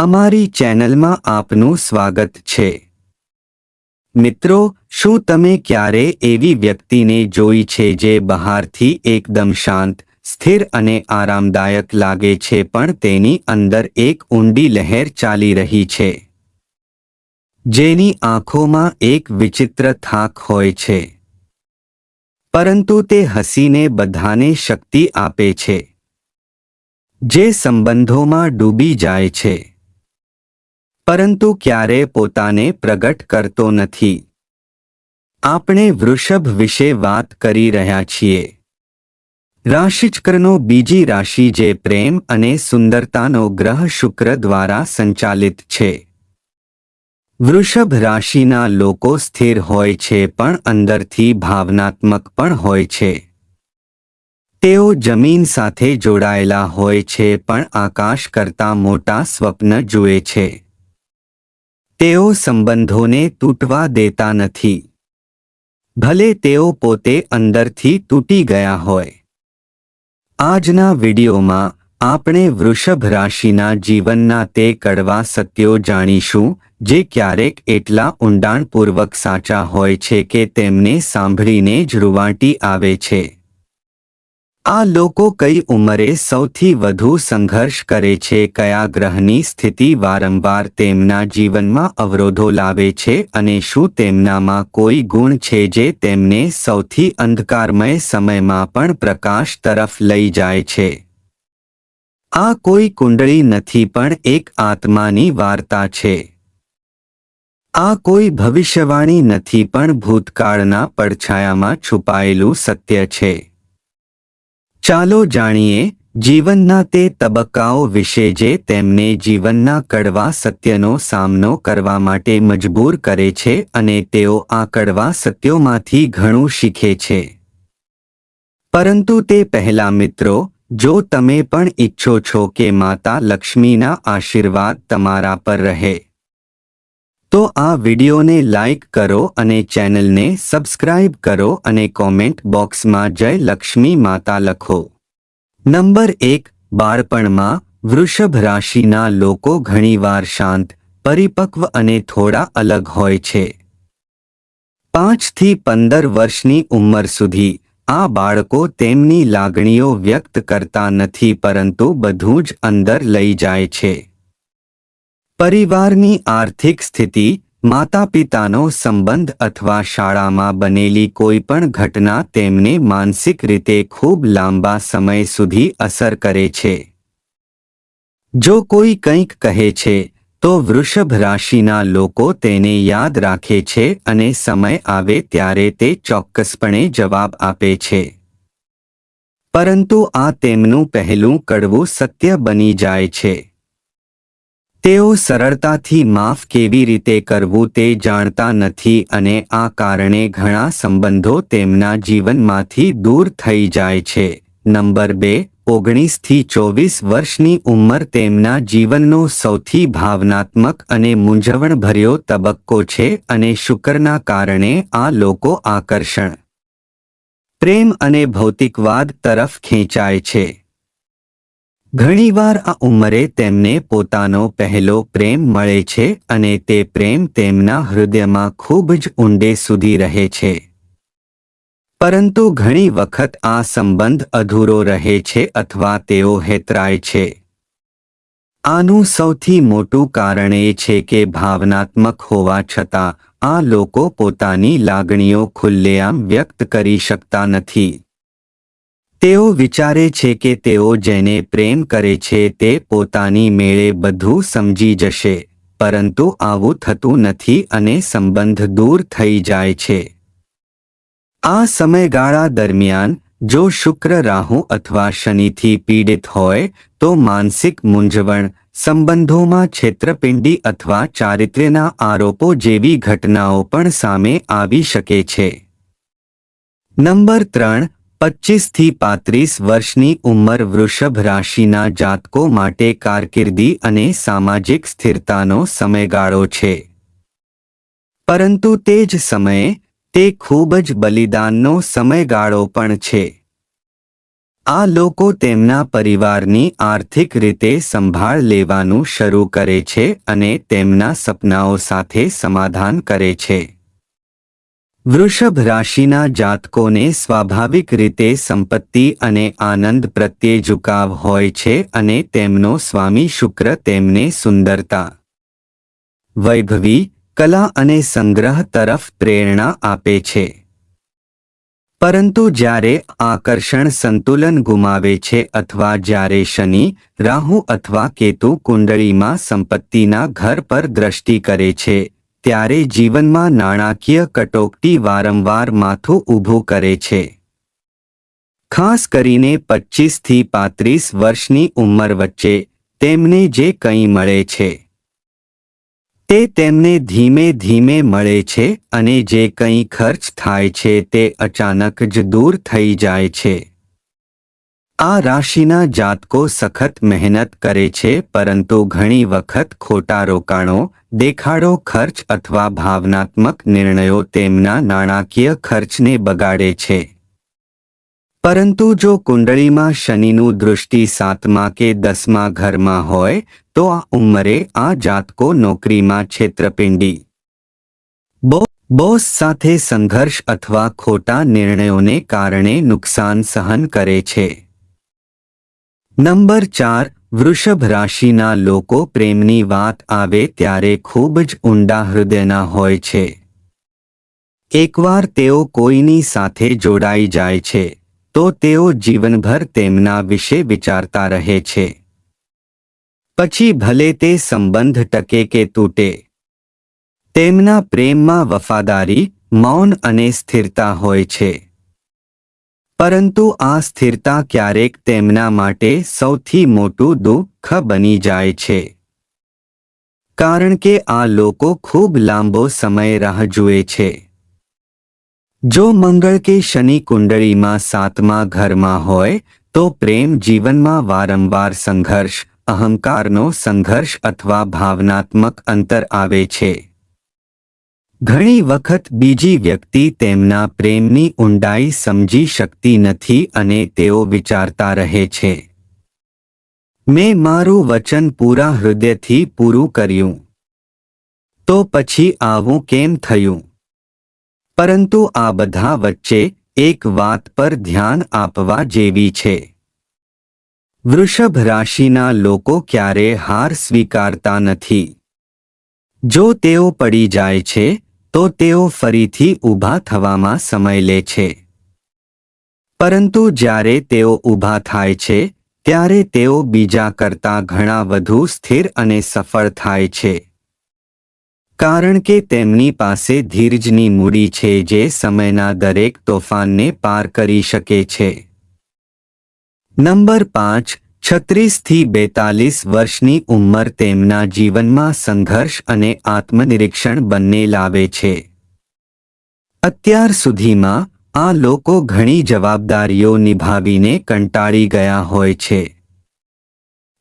અમારી ચેનલમાં આપનું સ્વાગત છે. મિત્રો, શું તમે ક્યારે એવી વ્યક્તિને જોઈ છે જે બહારથી એકદમ શાંત, સ્થિર અને આરામદાયક લાગે છે પણ તેની અંદર એક ઊંડી લહેર ચાલી રહી છે? જેની આંખોમાં એક વિચિત્ર થાક હોય છે. પરંતુ તે હસીને બધાને શક્તિ આપે છે. જે સંબંધોમાં ડૂબી જાય છે. પરંતુ ક્યારે પોતાને પ્રગટ કરતો નથી. આપણે વૃષભ વિશે વાત કરી રહ્યા છીએ. રાશિચક્રનો બીજી રાશિ જે પ્રેમ અને સુંદરતાનો ગ્રહ શુક્ર દ્વારા સંચાલિત છે. વૃષભ રાશિના લોકો સ્થિર હોય છે પણ અંદરથી ભાવનાત્મક પણ હોય છે. તેઓ જમીન સાથે જોડાયેલા હોય છે પણ આકાશ કરતાં મોટા સ્વપ્ન જુએ છે. તેઓ સંબંધોને તૂટવા દેતા નથી. ભલે તેઓ પોતે અંદરથી તૂટી ગયા હોય. આજના વિડીયોમાં આપણે વૃષભ રાશિના જીવનના તે કડવા સત્યો જાણીશું, જે ક્યારેક એટલા ઊંડાણપૂર્વક સાચા હોય છે કે તેમને સાંભળીને જ રૂવાટી આવે છે. આ લોકો કઈ ઉંમરે સૌથી વધુ સંઘર્ષ કરે છે, કયા ગ્રહની સ્થિતિ વારંવાર તેમના જીવનમાં અવરોધો લાવે છે અને શું તેમનામાં કોઈ ગુણ છે જે તેમને સૌથી અંધકારમય સમયમાં પણ પ્રકાશ તરફ લઈ જાય છે? આ કોઈ કુંડળી નથી પણ એક આત્માની વાર્તા છે. આ કોઈ ભવિષ્યવાણી નથી પણ ભૂતકાળના પડછાયામાં છુપાયેલું સત્ય છે. ચાલો જાણીએ જીવનના તે તબક્કાઓ વિશે જે તેમને જીવનના કડવા સત્યનો સામનો કરવા માટે મજબૂર કરે છે અને તેઓ આ કડવા સત્યોમાંથી ઘણું શીખે છે. પરંતુ તે પહેલા મિત્રો, જો તમે પણ ઈચ્છો છો કે માતા લક્ષ્મીના આશીર્વાદ તમારા પર રહે તો આ વિડીયોને લાઇક કરો અને ચેનલને સબસ્ક્રાઇબ કરો અને કોમેન્ટ બોક્સમાં જય લક્ષ્મી માતા લખો. નંબર એક, બાળપણમાં વૃષભ રાશિના લોકો ઘણીવાર શાંત, પરિપક્વ અને થોડા અલગ હોય છે. પાંચથી પંદર વર્ષની ઉંમર સુધી આ બાળકો તેમની લાગણીઓ વ્યક્ત કરતા નથી પરંતુ બધું જ અંદર લઈ જાય છે. પરિવારની આર્થિક સ્થિતિ માતા પિતાનો સંબંધ અથવા શાળામાં બનેલી કોઈ પણ ઘટના તેમને માનસિક રીતે ખૂબ લાંબા સમય સુધી અસર કરે છે. જો કોઈ કંઈક કહે છે, તો વૃષભ રાશિના લોકો તેને યાદ રાખે છે અને સમય આવે ત્યારે તે ચોક્કસપણે જવાબ આપે છે. પરંતુ આ તેમનું પહેલું કડવું સત્ય બની જાય છે. તેઓ સરળતાથી માફ કેવી રીતે કરવું તે જાણતા નથી અને આ કારણે ઘણા સંબંધો તેમના જીવનમાંથી દૂર થઈ જાય છે. નંબર બે, ઓગણીસથી ચોવીસ વર્ષની ઉંમર તેમના જીવનનો સૌથી ભાવનાત્મક અને મૂંઝવણભર્યો તબક્કો છે અને શુક્રના કારણે આ લોકો આકર્ષણ, પ્રેમ અને ભૌતિકવાદ તરફ ખેંચાય છે. ઘણીવાર આ ઉંમરે તેમને પોતાનો પહેલો પ્રેમ મળે છે અને તે પ્રેમ તેમના હૃદયમાં ખૂબ જ ઊંડે સુધી રહે છે. પરંતુ ઘણી વખત આ સંબંધ અધૂરો રહે છે અથવા તેઓ હેતરાય છે. આનું સૌથી મોટું કારણ એ છે કે ભાવનાત્મક હોવા છતાં આ લોકો પોતાની લાગણીઓ ખુલ્લેઆમ વ્યક્ત કરી શકતા નથી. તેઓ વિચારે છે કે તેઓ જેને પ્રેમ કરે છે તે પોતાની મેળે બધું સમજી જશે, પરંતુ આવું થતું નથી અને સંબંધ દૂર થઈ જાય છે. આ સમયગાળા દરમિયાન, જો શુક્ર રાહુ અથવા શનિથી પીડિત હોય, તો માનસિક મૂંઝવણ, સંબંધોમાં છેતરપિંડી અથવા ચારિત્ર્યના આરોપો જેવી ઘટનાઓ પણ સામે આવી શકે છે. નંબર ત્રણ પચીસથી પાંત્રીસ વર્ષની ઉંમર વૃષભ રાશિના જાતકો માટે કારકિર્દી અને સામાજિક સ્થિરતાનો સમયગાળો છે. પરંતુ તે જ સમયે, તે ખૂબ જ બલિદાનનો સમયગાળો પણ છે. આ લોકો તેમના પરિવારની આર્થિક રીતે સંભાળ લેવાનું શરૂ કરે છે અને તેમના સપનાઓ સાથે સમાધાન કરે છે. વૃષભ રાશિના જાતકોને સ્વાભાવિક રીતે સંપત્તિ અને આનંદ પ્રત્યે ઝુકાવ હોય છે અને તેમનો સ્વામી શુક્ર તેમને સુંદરતા. વૈભવી, કલા અને સંગ્રહ તરફ પ્રેરણા આપે છે. પરંતુ જ્યારે આકર્ષણ સંતુલન ગુમાવે છે અથવા જ્યારે શનિ, રાહુ અથવા કેતુ કુંડળીમાં સંપત્તિના ઘર પર દ્રષ્ટિ કરે છે ત્યારે જીવનમાં નાણાકીય કટોકટી વારંવાર માથું ઊભું કરે છે. ખાસ કરીને પચીસથી પાંત્રીસ વર્ષની ઉંમર વચ્ચે તેમને જે કંઈ મળે છે. તે તેમને ધીમે ધીમે મળે છે અને જે કંઈ ખર્ચ થાય છે તે અચાનક જ દૂર થઈ જાય છે. આ રાશિના જાતકો સખત મહેનત કરે છે, પરંતુ ઘણી વખત ખોટા રોકાણો, દેખાડો ખર્ચ અથવા ભાવનાત્મક નિર્ણયો તેમના નાણાકીય ખર્ચને બગાડે છે. પરંતુ જો કુંડળીમાં શનિનું દૃષ્ટિ સાતમા કે દસમા ઘરમાં હોય, તો આ ઉંમરે આ જાતકો નોકરીમાં છેતરપિંડી. બોસ સાથે સંઘર્ષ અથવા ખોટા નિર્ણયોને કારણે નુકસાન સહન કરે છે. નંબર ચાર, વૃષભ રાશિના લોકો પ્રેમની વાત આવે ત્યારે ખૂબ જ ઊંડા હૃદયના હોય છે. એકવાર તેઓ કોઈની સાથે જોડાઈ જાય છે, તો તેઓ જીવનભર તેમના વિશે વિચારતા રહે છે. પછી ભલે તે સંબંધ ટકે કે તૂટે, તેમના પ્રેમમાં વફાદારી, મૌન અને સ્થિરતા હોય છે. પરંતુ આ સ્થિરતા ક્યારેક તેમના માટે સૌથી મોટું દુઃખ બની જાય છે. કારણ કે આ લોકો ખૂબ લાંબો સમય રાહ જુએ છે. જો મંગળ કે શનિ કુંડળીમાં સાતમા ઘરમાં હોય, તો પ્રેમ જીવનમાં વારંવાર સંઘર્ષ, અહંકારનો સંઘર્ષ અથવા ભાવનાત્મક અંતર આવે છે. ઘણી વખત બીજી વ્યક્તિ તેમના પ્રેમની ઊંડાઈ સમજી શકતી નથી અને તેઓ વિચારતા રહે છે. મેં મારું વચન પૂરા હૃદયથી પૂરું કર્યું. તો પછી આવું કેમ થયું? પરંતુ આ બધા વચ્ચે એક વાત પર ધ્યાન આપવા જેવી છે. વૃષભ રાશિના લોકો ક્યારે હાર સ્વીકારતા નથી. જો તેઓ પડી જાય છે તો તેઓ ફરીથી ઊભા થવામાં સમય લે છે. પરંતુ જ્યારે તેઓ ઊભા થાય છે, ત્યારે તેઓ બીજા કરતાં ઘણા વધુ સ્થિર અને સફળ થાય છે. કારણ કે તેમની પાસે ધીરજની મૂડી છે જે સમયના દરેક તોફાનને પાર કરી શકે છે. નંબર પાંચ છત્રીસથી બેતાલીસ વર્ષની ઉંમર તેમના જીવનમાં સંઘર્ષ અને આત્મનિરીક્ષણ બંને લાવે છે. અત્યાર સુધીમાં, આ લોકો ઘણી જવાબદારીઓ નિભાવીને કંટાળી ગયા હોય છે.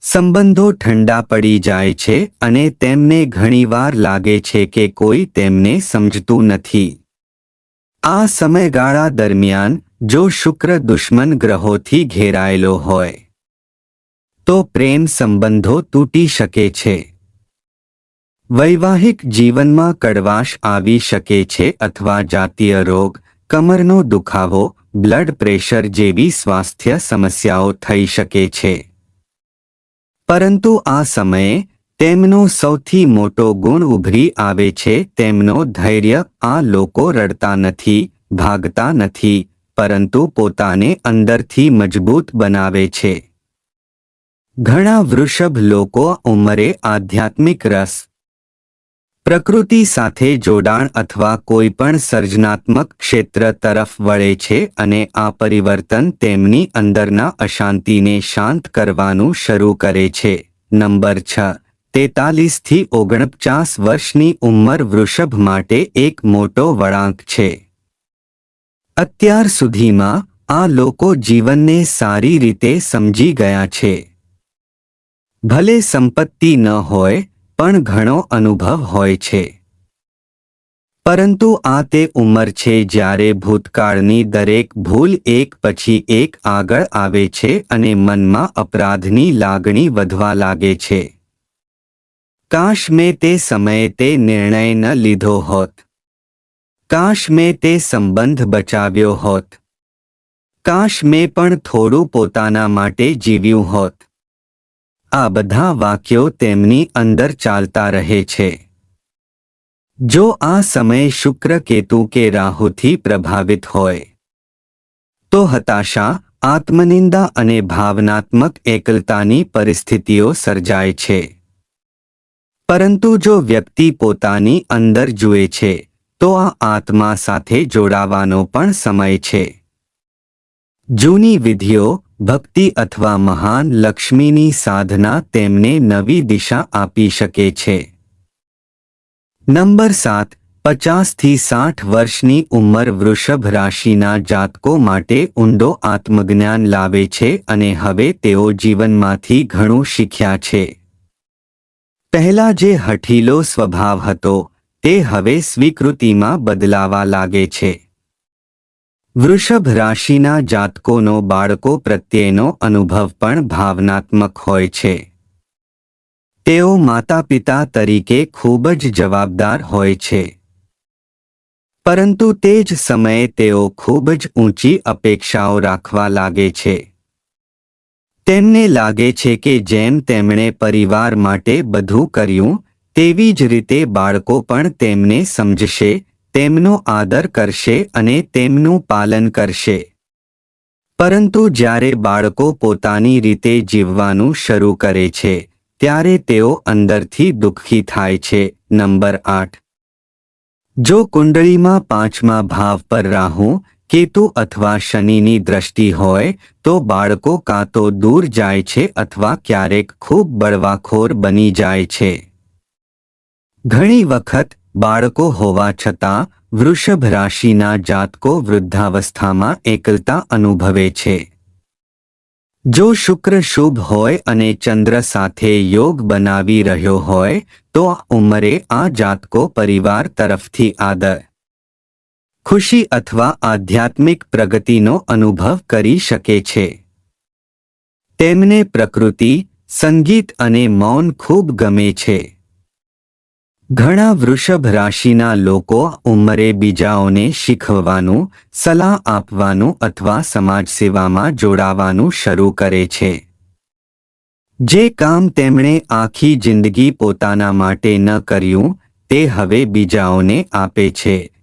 સંબંધો ઠંડા પડી જાય છે અને તેમને ઘણીવાર લાગે છે કે કોઈ તેમને સમજતું નથી. આ સમયગાળા દરમિયાન, જો શુક્ર દુશ્મન ગ્રહોથી ઘેરાયેલો હોય તો પ્રેમ સંબંધો તૂટી શકે છે. વૈવાહિક જીવનમાં કડવાશ આવી શકે છે અથવા જાતીય રોગ, કમરનો દુખાવો, બ્લડ પ્રેશર જેવી સ્વાસ્થ્ય સમસ્યાઓ થઈ શકે છે. પરંતુ આ સમયે તેમનો સૌથી મોટો ગુણ ઉભરી આવે છે તેમનો ધૈર્ય આ લોકો રડતા નથી, ભાગતા નથી, પરંતુ પોતાને અંદરથી મજબૂત બનાવે છે. ઘણા વૃષભ લોકો ઉંમરે આધ્યાત્મિક રસ, પ્રકૃતિ સાથે જોડાણ અથવા કોઈ પણ સર્જનાત્મક ક્ષેત્ર તરફ વળે છે અને આ પરિવર્તન તેમની અંદરના અશાંતિને શાંત કરવાનું શરૂ કરે છે. નંબર છ તેતાલીસથી ઓગણપચાસ વર્ષની ઉંમર વૃષભ માટે એક મોટો વળાંક છે. અત્યાર સુધીમાં આ લોકો જીવનને સારી રીતે સમજી ગયા છે. ભલે સંપત્તિ ન હોય, પણ ઘણો અનુભવ હોય છે. પરંતુ આ તે ઉંમર છે જ્યારે ભૂતકાળની દરેક ભૂલ એક પછી એક આગળ આવે છે અને મનમાં અપરાધની લાગણી વધવા લાગે છે. કાશ મેં તે સમયે તે નિર્ણય ન લીધો હોત. કાશ મેં તે સંબંધ બચાવ્યો હોત. કાશ મેં પણ થોડું પોતાના માટે જીવ્યું હોત. આ બધા વાક્યો તેમની અંદર ચાલતા રહે છે. જો આ સમય શુક્ર કેતુ કે રાહુથી પ્રભાવિત હોય, તો હતાશા, આત્મનિંદા અને ભાવનાત્મક એકલતાની પરિસ્થિતિઓ સર્જાય છે. પરંતુ જો વ્યક્તિ પોતાની અંદર જુએ છે, તો આ આત્મા સાથે જોડાવાનો પણ સમય છે. જૂની વિધિઓ, ભક્તિ અથવા મહાન લક્ષ્મીની સાધના તેમને નવી દિશા આપી શકે છે. નંબર સાત, પચાસથી સાઠ વર્ષની ઉંમર વૃષભ રાશિના જાતકો માટે ઊંડો આત્મજ્ઞાન લાવે છે અને હવે તેઓ જીવનમાંથી ઘણું શીખ્યા છે. પહેલા જે હઠીલો સ્વભાવ હતો, તે હવે સ્વીકૃતિમાં બદલાવા લાગે છે. વૃષભ રાશિના જાતકોનો, બાળકો પ્રત્યેનો અનુભવ પણ ભાવનાત્મક હોય છે. તેઓ માતા પિતા તરીકે ખૂબ જ જવાબદાર હોય છે. પરંતુ તે જ સમયે તેઓ ખૂબ જ ઊંચી અપેક્ષાઓ રાખવા લાગે છે. તેમને લાગે છે કે જેમ તેમણે પરિવાર માટે બધું કર્યું, તેવી જ રીતે બાળકો પણ તેમને સમજશે તેમનો આદર કરશે અને તેમનું પાલન કરશે. પરંતુ જ્યારે બાળકો પોતાની રીતે જીવવાનું શરૂ કરે છે, ત્યારે તેઓ અંદરથી દુઃખી થાય છે. નંબર આઠ. જો કુંડળીમાં પાંચમા ભાવ પર રાહુ, કેતુ અથવા શનિની દ્રષ્ટિ હોય, તો બાળકો કાં તો દૂર જાય છે અથવા ક્યારેક ખૂબ બળવાખોર બની જાય છે. ઘણી વખત બાળકો હોવા છતાં, વૃષભ રાશિના જાતકો વૃદ્ધાવસ્થામાં એકલતા અનુભવે છે. જો શુક્ર શુભ હોય અને ચંદ્ર સાથે યોગ બનાવી રહ્યો હોય, તો આ ઉંમરે આ જાતકો પરિવાર તરફથી આદર, ખુશી અથવા આધ્યાત્મિક પ્રગતિનો અનુભવ કરી શકે છે. તેમને પ્રકૃતિ, સંગીત અને મૌન ખૂબ ગમે છે. ઘણા વૃષભ રાશિના લોકો ઉંમરે બીજાઓને શીખવવાનું, સલાહ આપવાનું અથવા સમાજ સેવામાં જોડાવાનું શરૂ કરે છે. જે કામ તેમણે આખી જિંદગી પોતાના માટે ન કર્યું, તે હવે બીજાઓને આપે છે.